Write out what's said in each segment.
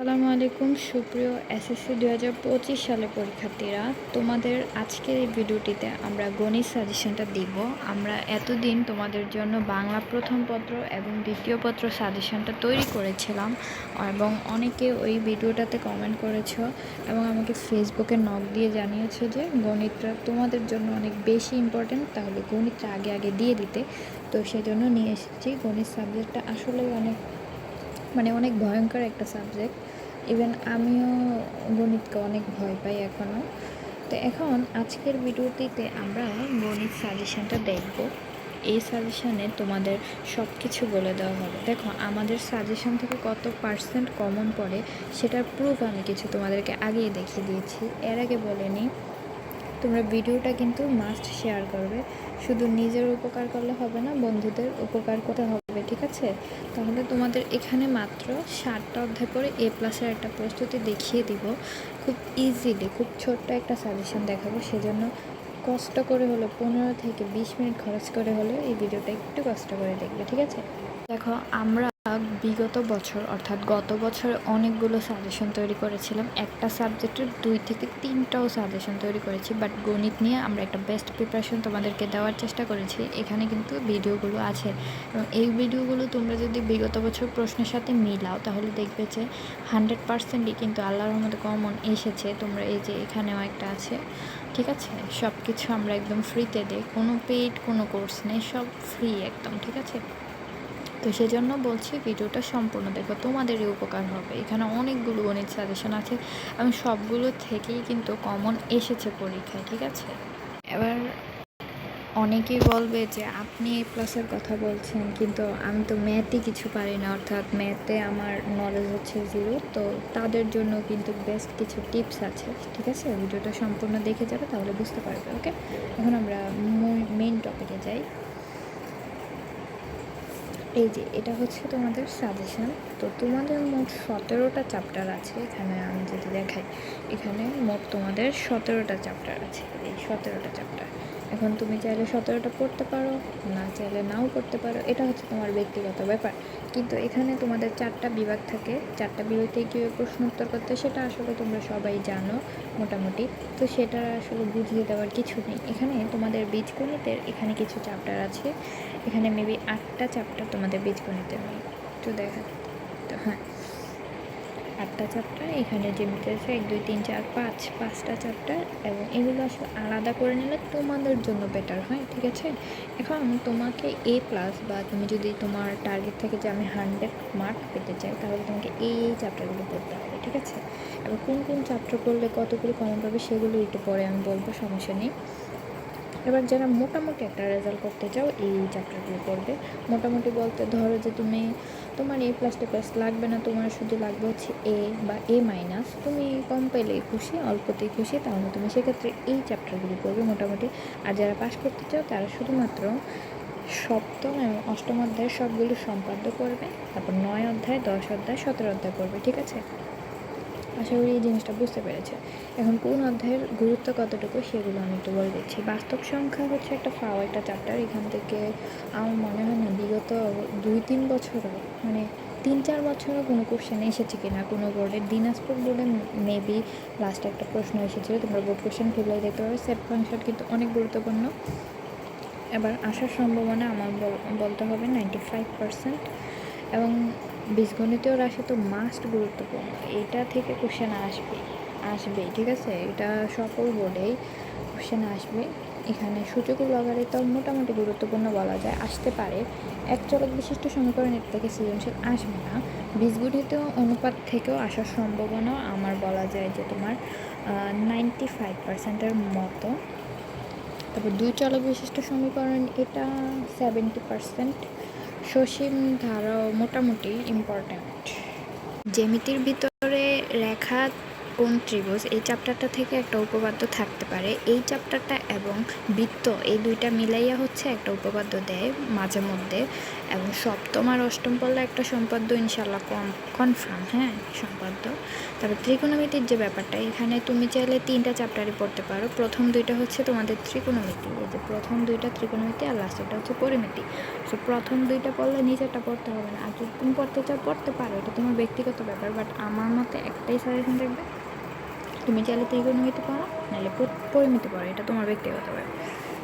আসসালামু আলাইকুম, সুপ্রিয় এসএসসি দু হাজার পঁচিশ সালে পরীক্ষার্থীরা। তোমাদের আজকের এই ভিডিওটিতে আমরা গণিত সাজেশনটা দিব। আমরা এতদিন তোমাদের জন্য বাংলা প্রথম পত্র এবং দ্বিতীয় পত্র সাজেশনটা তৈরি করেছিলাম এবং অনেকে ওই ভিডিওটাতে কমেন্ট করেছ এবং আমাকে ফেসবুকে নক দিয়ে জানিয়েছো যে গণিতটা তোমাদের জন্য অনেক বেশি ইম্পর্টেন্ট তাহলে গণিতটা আগে আগে দিয়ে দিতে। তো সেই জন্য নিয়ে এসেছি। গণিত সাবজেক্টটা আসলেই অনেক মানে অনেক ভয়ঙ্কর একটা সাবজেক্ট ইভেন আমিও গণিতকে অনেক ভয় পাই এখনও তো এখন আজকের ভিডিওটিতে আমরা গণিত সাজেশনটা দেখব। এই সাজেশানে তোমাদের সব কিছু বলে দেওয়া হবে। দেখো, আমাদের সাজেশন থেকে কত পার্সেন্ট কমন পড়ে সেটার প্রুফ আমি কিছু তোমাদেরকে আগেই দেখিয়ে দিয়েছি। এর আগে বলেনি তোমরা ভিডিওটা কিন্তু মাস্ট শেয়ার করবে। শুধু নিজের উপকার করলে হবে না, বন্ধুদের উপকার করতে হবে, ঠিক আছে? তাহলে তোমাদের এখানে মাত্র ষাটটা অধ্যায় পরে এ প্লাসের একটা প্রস্তুতি দেখিয়ে দিব। খুব ইজিলি খুব ছোট্ট একটা সাজেশন দেখাবো। সেজন্য কষ্ট করে হলো, পনেরো থেকে বিশ মিনিট খরচ করে হলেও এই ভিডিওটা একটু কষ্ট করে দেখবে, ঠিক আছে? দেখো, আমরা বিগত বছর, অর্থাৎ গত বছর অনেকগুলো সাজেশন তৈরি করেছিলাম। একটা সাবজেক্টের দুই থেকে তিনটাও সাজেশন তৈরি করেছি বাট গণিত নিয়ে আমরা একটা বেস্ট প্রিপারেশন তোমাদেরকে দেওয়ার চেষ্টা করেছি। এখানে কিন্তু ভিডিওগুলো আছে। এবং এই ভিডিওগুলো তোমরা যদি বিগত বছর প্রশ্নের সাথে মিলাও, তাহলে দেখবে যে হান্ড্রেড পার্সেন্টই কিন্তু আল্লাহর মধ্যে কমন এসেছে। তোমরা এই যে এখানেও একটা আছে, ঠিক আছে? সব কিছু আমরা একদম ফ্রিতে দিই। কোনো পেইড কোনো কোর্স নেই, সব ফ্রি একদম, ঠিক আছে? তো সেজন্য বলছি ভিডিওটা সম্পূর্ণ দেখো, তোমাদেরই উপকার হবে। এখানে অনেকগুলো গণিত সাজেশন আছে এবং সবগুলো থেকেই কিন্তু কমন এসেছে পরীক্ষায়, ঠিক আছে? এবার অনেকেই বলবে যে আপনি এ প্লাসের কথা বলছেন, কিন্তু আমি তো ম্যাথই কিছু পারি না, অর্থাৎ ম্যাথে আমার নলেজ হচ্ছে জিরো তো তাদের জন্য কিন্তু বেস্ট কিছু টিপস আছে, ঠিক আছে? ভিডিওটা সম্পূর্ণ দেখে যাবে, তাহলে বুঝতে পারবে ওকে এখন আমরা মেন টপিকে যাই। এই যে, এটা হচ্ছে তোমাদের সাজেশান তো তোমাদের মোট সতেরোটা চ্যাপ্টার আছে এখানে আমি যদি দেখাই, এখানে মোট তোমাদের সতেরোটা চ্যাপ্টার আছে, এই সতেরোটা চ্যাপ্টার এখন তুমি চাইলে সতেরোটা পড়তে পারো, না চাইলে নাও পড়তে পারো, এটা হচ্ছে তোমার ব্যক্তিগত ব্যাপার। কিন্তু এখানে তোমাদের চারটা বিভাগ থাকে, চারটা বিভাগ থেকে কীভাবে প্রশ্ন উত্তর করতে, সেটা আসলে তোমরা সবাই জানো মোটামুটি। তো সেটা আসলে বুঝিয়ে দেওয়ার কিছু নেই। এখানে তোমাদের বীজগণিতের এখানে কিছু চ্যাপ্টার আছে, এখানে মেবি আটটা চ্যাপ্টার তোমাদের বীজগণিতের নেই একটু দেখা, তো হ্যাঁ। আটটা চ্যাপ্টার এখানে যেমনি আছে, এক, দুই, তিন, চার, পাঁচ, পাঁচটা চ্যাপ্টার এবং এগুলো আসলে আলাদা করে নিলে তোমাদের জন্য বেটার হয়, ঠিক আছে? এখন তোমাকে এ প্লাস বা তুমি যদি তোমার টার্গেট থেকে যে আমি হান্ড্রেড মার্ক পেতে চাই, তাহলে তোমাকে এই এই চ্যাপ্টারগুলো পড়তে হবে, ঠিক আছে? এবার কোন কোন চ্যাপ্টার করলে কতগুলো কমন পাবে সেগুলো একটু পরে আমি বলব, সমস্যা নেই। এবার যারা মোটামুটি একটা রেজাল্ট করতে চাও, এই চ্যাপ্টারগুলো পড়বে মোটামুটি বলতে ধরো যে তুমি, তোমার এ প্লাস টে প্লাস লাগবে না, তোমার শুধু লাগবে হচ্ছে এ বা এ মাইনাস তুমি কম পেলেই খুশি, অল্পতেই খুশি, তাহলে তুমি সেক্ষেত্রে এই চ্যাপ্টারগুলো পড়বে মোটামুটি। আর যারা পাস করতে চাও, তারা শুধুমাত্র সপ্তম এবং অষ্টম অধ্যায়ের সবগুলো সম্পাদ্য করবে, তারপর নয় অধ্যায়, দশ অধ্যায়, সতেরো অধ্যায় করবে, ঠিক আছে? আশা করি এই জিনিসটা বুঝতে পেরেছে। এখন কোন অধ্যায়ের গুরুত্ব কতটুকু সেগুলো আমি একটু বলে দিচ্ছি। বাস্তব সংখ্যা হচ্ছে একটা ফাও, একটা চ্যাপ্টার এখান থেকে আমার মনে হয় না বিগত দুই, তিন বছরও মানে তিন, চার বছরও কোনো কোশ্চেন এসেছে কি না কোনো বোর্ডের দিনাজপুর বোর্ডে মেবি লাস্টে একটা প্রশ্ন এসেছিল, তোমরা বোর্ড কোশ্চেন খুলে দেখতে পাবে সেট ফাংশন কিন্তু অনেক গুরুত্বপূর্ণ। এবার আসার সম্ভাবনা আমার বলতে হবে নাইনটি ফাইভ পার্সেন্ট এবং বীজগণিতীয় রাশি তো মাস্ট গুরুত্বপূর্ণ। এটা থেকে কোশ্চেন আসবে। আসবেই ঠিক আছে? এটা সকল বোর্ডেই কোশ্চেন আসবে। এখানে সূচক লগারিত মোটামুটি গুরুত্বপূর্ণ বলা যায়, আসতে পারে। এক চলক বিশিষ্ট সমীকরণ এর থেকে সৃজনশীল আসবে না। বীজগণিত অনুপাত থেকেও আসার সম্ভাবনা আমার বলা যায় যে তোমার নাইনটি ফাইভ পার্সেন্টের মতো। তারপর দুই চলক বিশিষ্ট সমীকরণ, এটা সেভেন্টি পার্সেন্ট সসীম ধারাও মোটামুটি ইম্পর্টেন্ট জ্যামিতির ভিতরে রেখা কোন ত্রিভুজ, এই চ্যাপ্টারটা থেকে একটা উপপাদ্য থাকতে পারে। এই চ্যাপ্টারটা এবং বৃত্ত, এই দুইটা মিলাইয়া হচ্ছে একটা উপপাদ্য দেয় মাঝে মধ্যে। এবং সপ্তম আর অষ্টম পড়লে একটা সম্পাদ্য ইনশাল্লাহ কম কনফার্ম হ্যাঁ সম্পাদ্য। তারপর ত্রিকোণমিতির যে ব্যাপারটা, এখানে তুমি চাইলে তিনটা চ্যাপ্টারই পড়তে পারো। প্রথম দুইটা হচ্ছে তোমাদের ত্রিকোণমিতি। এই যে প্রথম দুইটা ত্রিকোণমিতি আর লাস্টেরটা হচ্ছে পরিমিতি। সো প্রথম দুইটা পড়লে নিচেরটা পড়তে হবে না। আর যদি তুমি পড়তে চাও, পড়তে পারো। এটা তোমার ব্যক্তিগত ব্যাপার বাট আমার মতে একটাই সাজেশন থাকবে তুমি চাইলে নিতে পারো, নাহলে পরে নিতে পারো, এটা তোমার ব্যক্তিগত ব্যাপার।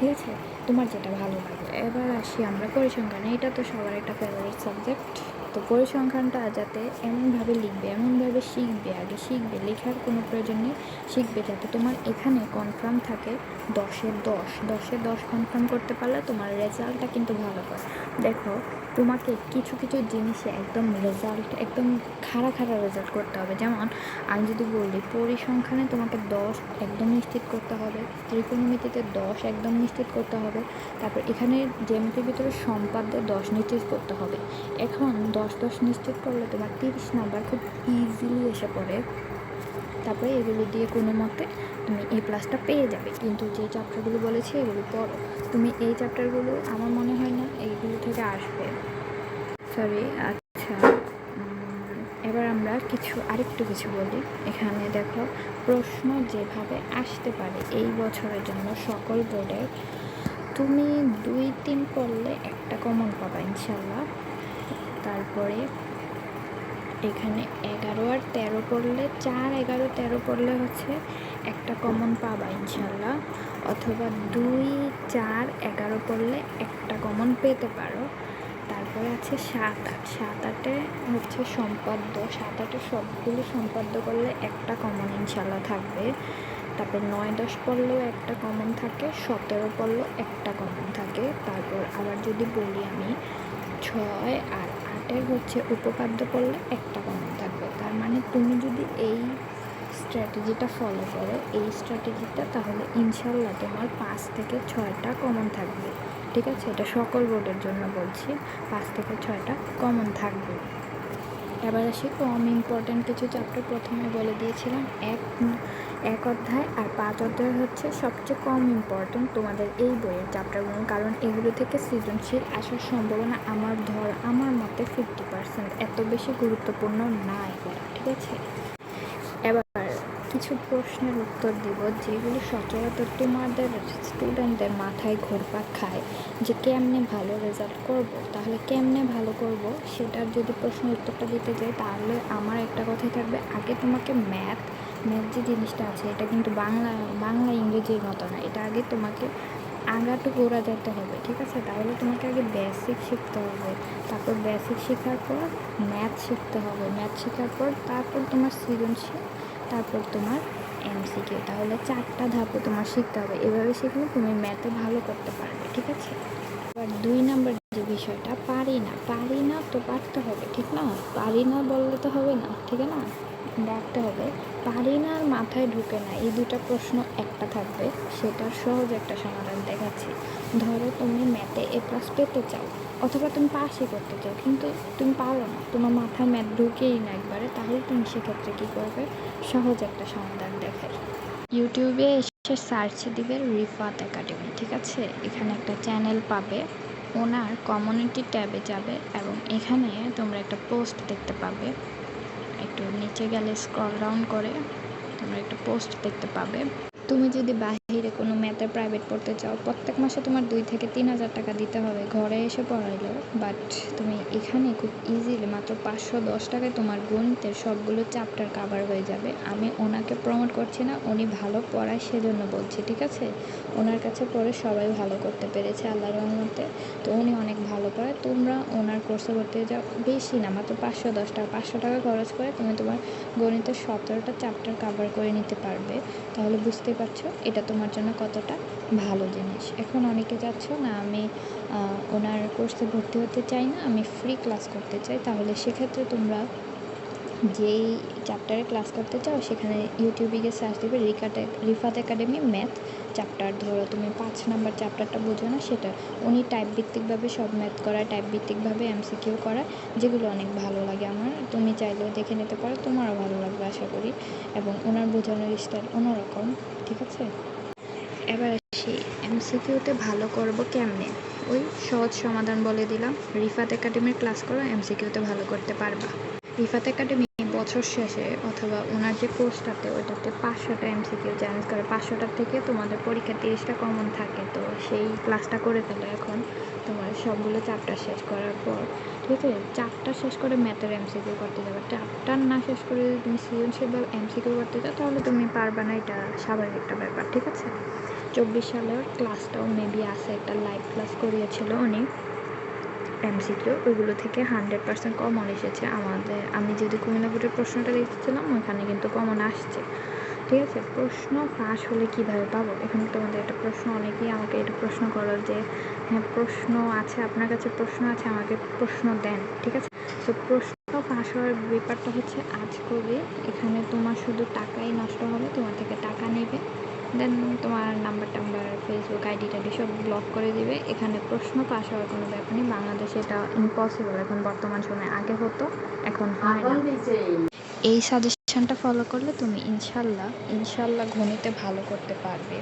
ঠিক আছে? তোমার যেটা ভালো লাগে। এবার আসি আমরা পরিসংখ্যানে। এটা তো সবার একটা ফেভারিট সাবজেক্ট তো পরিসংখ্যানটা যাতে এমনভাবে লিখবে, এমনভাবে শিখবে, আগে শিখবে, লেখার কোনো প্রয়োজন নেই, শিখবে যাতে তোমার এখানে কনফার্ম থাকে দশের দশ। দশের দশ কনফার্ম করতে পারলে তোমার রেজাল্টটা কিন্তু ভালো হয় দেখো, তোমাকে কিছু কিছু জিনিসে একদম রেজাল্ট একদম খাড়া খাড়া রেজাল্ট করতে হবে। যেমন, আমি যদি বলি পরিসংখ্যানে তোমাকে দশ একদম নিশ্চিত করতে হবে ত্রিকোণমিতিতে দশ একদম নিশ্চিত করতে হবে, তারপর এখানে জ্যামিতির ভিতরে সম্পাদ্যে দশ নিশ্চিত করতে হবে। এখন দশ দশ নিশ্চিত করলে তোমার তিরিশ নাম্বার খুব ইজিলি এসে পড়ে। তারপরে এগুলো দিয়ে কোনো মতে তুমি এ প্লাসটা পেয়ে যাবে। কিন্তু যে চ্যাপ্টারগুলো বলেছি, এগুলো পড়ো। তুমি এই চ্যাপ্টারগুলো আমার মনে হয় না এইগুলো থেকে আসবে। সরি আচ্ছা। এবার আমরা কিছু, আরেকটু কিছু বলি। এখানে দেখো, প্রশ্ন যেভাবে আসতে পারে এই বছরের জন্য সকল বোর্ডের তুমি দুই তিন পড়লে একটা কমন পাবা ইনশাল্লাহ তারপরে এখানে এগারো আর তেরো পড়লে চার, এগারো, তেরো পড়লে হচ্ছে একটা কমন পাবা ইনশাল্লাহ। অথবা দুই, চার, এগারো পড়লে একটা কমন পেতে পারো। তারপরে আছে সাত আট সাত আটে হচ্ছে সম্পাদ্য। সাত আটে সবগুলো সম্পাদ্য করলে একটা কমন ইনশাল্লাহ থাকবে। তারপর নয়, দশ পড়লেও একটা কমন থাকে। সতেরো পড়লেও একটা কমন থাকে। তারপর আবার যদি বলি আমি, ছয় আর আটের হচ্ছে উপপাদ্য পড়লে একটা কমন থাকবে। তার মানে তুমি যদি এই স্ট্র্যাটেজিটা ফলো করো, এই স্ট্র্যাটেজিটা তাহলে ইনশাল্লাহ তোমার পাঁচ থেকে ছয়টা কমন থাকবে। ঠিক আছে? এটা সকল বোর্ডের জন্য বলছি, পাঁচ থেকে ছয়টা কমন থাকবে। এবার আসি। কম ইম্পর্টেন্ট কিছু চ্যাপ্টার প্রথমে বলে দিয়েছিলাম। এক এক অধ্যায় আর পাঁচ অধ্যায় হচ্ছে সবচেয়ে কম ইম্পর্টেন্ট তোমাদের এই বইয়ের চ্যাপ্টারগুলো কারণ এগুলো থেকে সৃজনশীল আসার সম্ভাবনা আমার ধর, আমার মতে ফিফটি পার্সেন্ট এত বেশি গুরুত্বপূর্ণ না এগুলো ঠিক আছে? কিছু প্রশ্নের উত্তর দিব, যেগুলো সচরাচর তোমাদের স্টুডেন্টদের মাথায় ঘুরপাক খায় যে কেমনে ভালো রেজাল্ট করব। তাহলে কেমনে ভালো করব সেটার যদি প্রশ্নের উত্তরটা দিতে যাই, তাহলে আমার একটা কথাই থাকবে, আগে তোমাকে ম্যাথ ম্যাথ যে জিনিসটা আছে, এটা কিন্তু বাংলা বাংলা ইংরেজির মতো না, এটা আগে তোমাকে আগাটু গোড়া যেতে হবে, ঠিক আছে? তাহলে তোমাকে আগে বেসিক শিখতে হবে, তারপর বেসিক শেখার পর ম্যাথ শিখতে হবে ম্যাথ শেখার পর তারপর তোমার সৃজনশীল তারপর তোমার এমসিকিউ তাহলে চারটা ধাপও তোমার শিখতে হবে। এভাবে শিখলে তুমি ম্যাথে ভালো করতে পারবে, ঠিক আছে? এবার দুই নাম্বার বিষয়টা, পারি না। পারি না তো পারতে হবে, ঠিক না? পারি না বললে তো হবে না, ঠিক না? রাখতে হবে। পারি না আর মাথায় ঢুকে না, এই দুটো প্রশ্ন একটা থাকবে, সেটার সহজ একটা সমাধান দেখাচ্ছি। ধরো তুমি ম্যাথে এ প্লাস পেতে চাও, অথবা তুমি পাশে করতে চাও, কিন্তু তুমি পারো না, তোমার মাথায় ম্যাথ ঢুকেই না একবারে, তাহলে তুমি সেক্ষেত্রে কী করবে? সহজ একটা সমাধান দেখাই। ইউটিউবে এসে সার্চ দিবে রিফাত একাডেমি, ঠিক আছে? এখানে একটা চ্যানেল পাবে। ওনার কমিউনিটি ট্যাবে যাবে এবং এখানে তোমরা একটা পোস্ট দেখতে পাবে। একটু নিচে গেলে স্ক্রল ডাউন করে তোমরা একটা পোস্ট দেখতে পাবে। তুমি যদি বাহিরে কোনো ম্যাথে প্রাইভেট পড়তে চাও, প্রত্যেক মাসে তোমার দুই থেকে তিন হাজার টাকা দিতে হবে ঘরে এসে পড়াইলেও। বাট তুমি এখানে খুব ইজিলি মাত্র পাঁচশো দশ টাকায় তোমার গণিতের সবগুলো চ্যাপ্টার কাভার হয়ে যাবে। আমি ওনাকে প্রমোট করছি না, উনি ভালো পড়ায় সেজন্য বলছি, ঠিক আছে? ওনার কাছে পড়ে সবাই ভালো করতে পেরেছে আল্লাহর রহমতে। তো উনি অনেক ভালো পড়ায়। তোমরা ওনার কোর্সে ভর্তি যাও। বেশি না, মাত্র পাঁচশো দশ টাকা, পাঁচশো টাকা খরচ করে তুমি তোমার গণিতের সতেরোটা চ্যাপ্টার কাভার করে নিতে পারবে। তাহলে বুঝতে পারছ, এটা তোমার জন্য কতটা ভালো জিনিস। এখন অনেকে যাচ্ছ, না, আমি ওনার কোর্সে ভর্তি হতে চাই না, আমি ফ্রি ক্লাস করতে চাই। তাহলে সেক্ষেত্রে তোমরা যেই চ্যাপ্টারে ক্লাস করতে চাও, সেখানে ইউটিউবে গিয়ে সার্চ দেবে রিকাটে রিফাত একাডেমি ম্যাথ চ্যাপ্টার ধরো, তুমি পাঁচ নাম্বার চ্যাপ্টারটা বোঝো না, সেটা। উনি টাইপ ভিত্তিকভাবে সব ম্যাথ করা টাইপ ভিত্তিকভাবে এমসিকিউ করা যেগুলো অনেক ভালো লাগে আমার। তুমি চাইলেও দেখে নিতে পারো, তোমারও ভালো লাগবে আশা করি। এবং ওনার বোঝানোর স্টাইল অন্যরকম, ঠিক আছে? এবার আসি। এমসিকিউতে ভালো করব কেমনে? ওই সহজ সমাধান বলে দিলাম। রিফাত একাডেমির ক্লাস করো এমসিকিউতে ভালো করতে পারবা। রিফাত একাডেমি বছর শেষে অথবা ওনার যে কোর্সটাতে, ওইটাতে পাঁচশোটা এমসিকিউ চ্যালেঞ্জ করে। পাঁচশোটার থেকে তোমাদের পরীক্ষা তিরিশটা কমন থাকে। তো সেই ক্লাসটা করে ফেলো এখন। তোমার সবগুলো চ্যাপ্টার শেষ করার পর, ঠিক আছে? চারটা শেষ করে ম্যাথের এমসিকিউ করতে যাবে। চারটার না শেষ করে যদি তুমি সৃজনশীল বা এমসিকিউ করতে চাও, তাহলে তুমি পারবে না। এটা স্বাভাবিক একটা ব্যাপার, ঠিক আছে? চব্বিশ সালের ক্লাসটাও মেবি আছে, একটা লাইভ ক্লাস করিয়েছিল উনি এমসিকিউ ওইগুলো থেকে হান্ড্রেড পার্সেন্ট কমন এসেছে আমাদের। আমি যদি কুমিল্লা প্রশ্নটা দেখছিলাম ওইখানে কিন্তু কমন আসছে। ঠিক আছে, প্রশ্ন পাস হলে কীভাবে পাবো? এখানে তোমাদের একটা প্রশ্ন, অনেকেই আমাকে এটা প্রশ্ন করো যে হ্যাঁ প্রশ্ন আছে, আপনার কাছে প্রশ্ন আছে, আমাকে প্রশ্ন দেন, ঠিক আছে? তো প্রশ্ন পাস হওয়ার ব্যাপারটা হচ্ছে, আজ করে এখানে তোমার শুধু টাকাই নষ্ট হবে, তোমার থেকে টাকা নেবে। দেন তোমার নাম্বার টাম্বার ফেসবুক আইডি টাইডি সব ব্লক করে দিবে। এখানে প্রশ্ন পাস হওয়ার কোনো ব্যাপার নেই। বাংলাদেশে এটা ইম্পসিবল এখন বর্তমান সময়ে। আগে হতো, এখন হয় না। এই সাজেশনটা ফলো করলে তুমি ইনশাল্লাহ ইনশাল্লাহ ঘনিতে ভালো করতে পারবে।